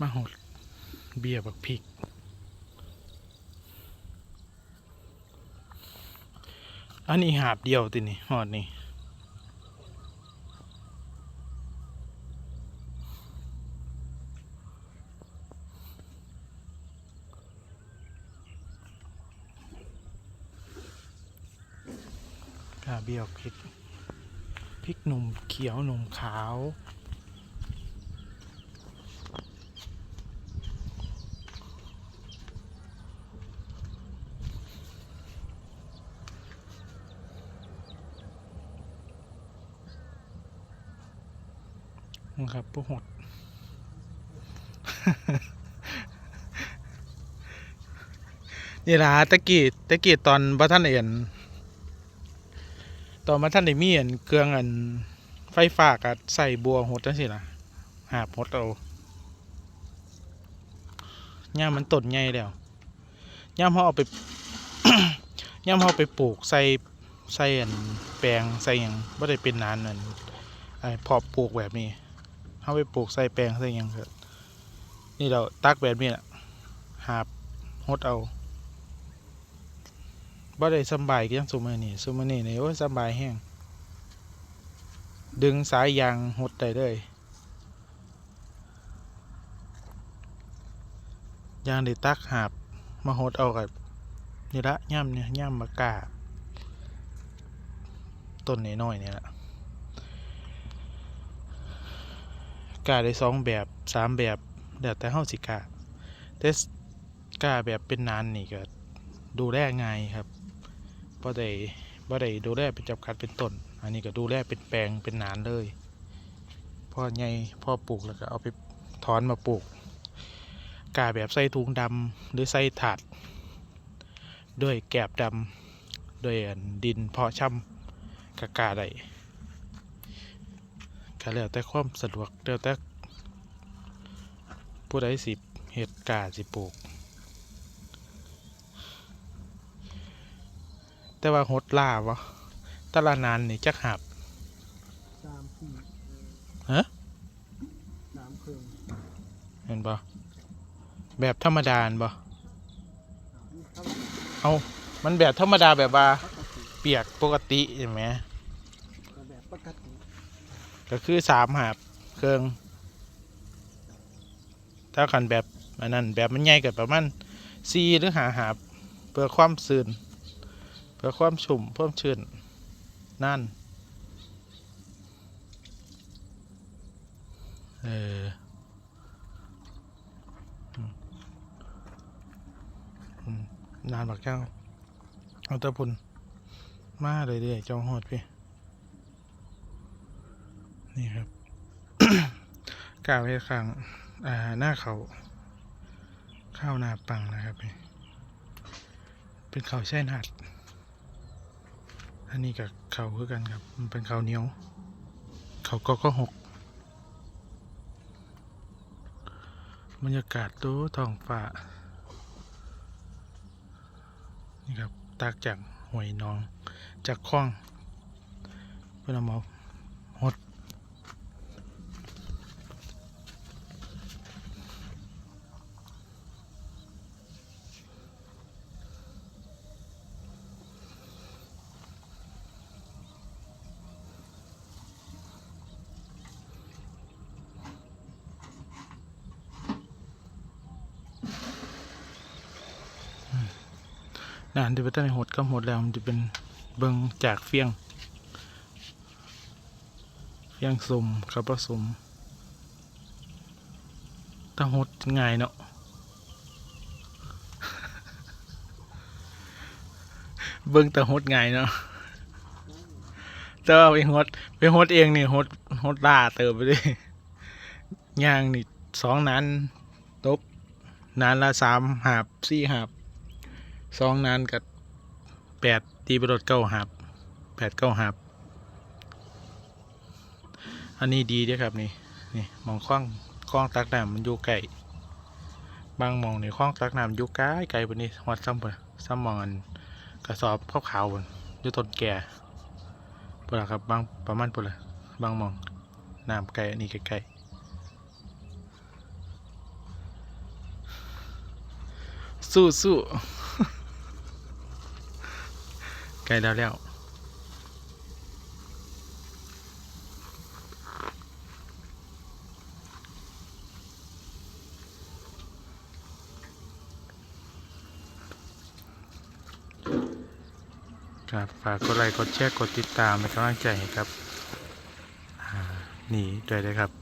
มาหดเบียบักพริก อันนี้หาบเดียวตินี่หอดนี่กาเบียวพริกพริกหนุ่มเขียวหนุ่มขาว นะครับพวกหดนี่ล่ะตะกี้ตะกี้ตอนบัท่านเอ็นตอนบัท่านได้มีอันเครื่องอันไฟฟ้ากับใส่บัวหดจังสิล่ะหาหดเอาย่ามมันต้นใหญ่แล้วย่ามเขาเอาไปย่ามเขาไปปลูกใส่ใส่อันแปลงใส่หยังบ่ได้เป็นนานนั่นไอ้พอปลูกแบบนี้ เขาไปปลูกใส่แปลงใส่ยังเถอะนี่เราตักแบบนี้แหละหาบหดเอาบ่ได้สบายก็ยังซุมือนี่ซุมือนี่นี่โอ้ยสบายแห้งดึงสายยางหดได้เลยยางได้ตักหาบมาหดเอากับนี่ละย่ำเนี่ยย่ำมากาต้นน้อยๆเนี่ยละ กาได้สองแบบสามแบบเดี๋ยวแต่เฮาสิกาแต่สกาแบบเป็นนานนี่ก็ดูแลง่ายครับบ่ได้บ่ได้ดูแลเป็นจับคัดเป็นต้น อันนี้ก็ดูแลเป็นแปลงเป็นนานเลยพ่อใหญ่พอปลูกแล้วก็เอาไปถอนมาปลูกกาแบบใส่ถุงดำหรือใส่ถาดด้วยแกบดำด้วยดินเพาะช่ำกะกาได้ก็แล้วแต่ความสะดวกแล้วแต่ ผู้ใดสิเฮ็ดกาสิปลูก แต่ว่าหดล่าวะแตละนานนี่จักหับสามขีดฮะสามเครื่องเห็นบ่แบบธรรมดาเห็นบ่เท่าเอามันแบบธรรมดาแบบว่าปกติเปียกปกติใช่ไหมก็แบบปกติ ก็คือสามหับเครื่อง ถ้าขันแบบอันนั้นแบบมันใหญ่กับประมาณสี่หรือหาหับเพื่อความซื่นเพื่อความชุ่มเพิ่มชื้นนั่นเอออนานบักเจ้าเอาตะพุนมาเลยเดี๋ยวจองหอดพี่ นี่ครับกล่าวไว้ข้ง อ่าหน้าเขาข้าวนาปังนะครับนี่เป็นเขาแช่นัด อันนี้กับเขาคือกันครับ มันเป็นเขาเหนียว เขาก็ก็หกบรรยากาศตู้ทองฟ้านี่ครับตากจากหวยนองจากคลองเพื่อนเอามาหด นานที่ไปตั้งในหดก็หดแล้วมันจะเป็นเบิงจากเฟียง เฟียงสมครับผสมถ้าหดง่ายเนาะเบิ่งแต่หดง่ายเนาะแต่ว่าไปหดไปหดเองนี่หดหดล่าเติบไปเลยย่างนี่สองนั้นตบนานละสามหาบสี่หาบ สองนานกับแปดตีไปรถเก้าหับแปดเก้าหับ อันนี้ดีด้วยครับนี่นี่มองคล้องคล้องตักน้ำมันอยู่ไกลบางมองนี่คล้องตักน้ำอยู่ไกลไกลปนี้วัดซ้ำปะซ้ำมองอันกระสอบขาวๆบนอยู่ต้นแก่ปละครับบางประมาณปละบางมองน้ำไกลอันนี้ไกลสู้สู้ ใกล้แล้วแล้วครับฝากกดไลค์กดแชร์กดติดตามเป็นกำลังใจให้ครับอ่านี่ด้วยเลยครับ